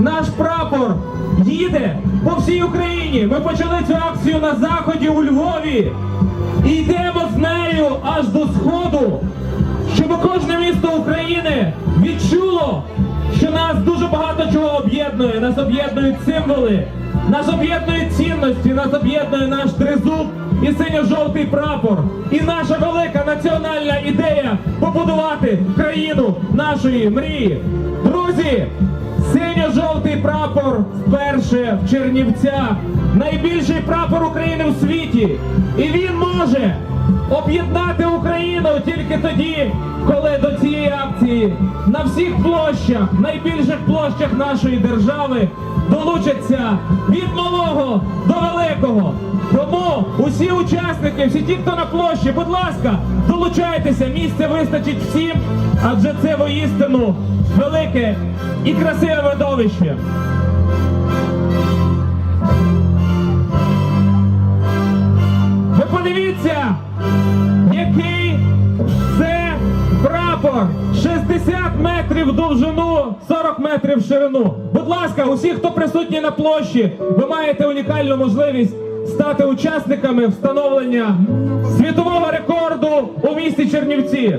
наш прапор їде по всій Україні. Ми почали цю акцію на заході у Львові. І йдемо з нею аж до сходу, щоб кожне місто України відчуло, що нас дуже багато чого об'єднує. Нас об'єднують символи, нас об'єднують цінності, нас об'єднує наш тризуб і синьо-жовтий прапор. І наша велика національна ідея побудувати країну нашої мрії. Друзі, синьо-жовтий прапор вперше в Чернівцях. Найбільший прапор України у світі. І він може об'єднати Україну тільки тоді, коли до цієї акції на всіх площах, найбільших площах нашої держави долучаться від малого до великого. Тому усі учасники, всі ті, хто на площі, будь ласка, долучайтеся, місця вистачить всім, адже це воістину велике і красиве видовище. Ви подивіться, який це прапор 60 метрів в довжину, 40 метрів в ширину. Будь ласка, усі, хто присутні на площі, ви маєте унікальну можливість стати учасниками встановлення світового рекорду у місті Чернівці.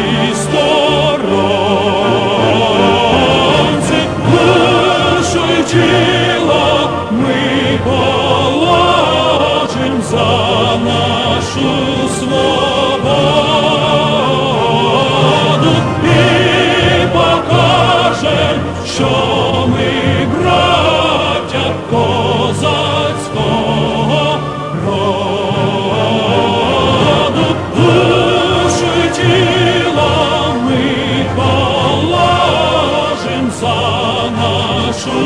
за нашу свободу і покажем, що ми браття козацького роду. Душу й тіло ми положим за нашу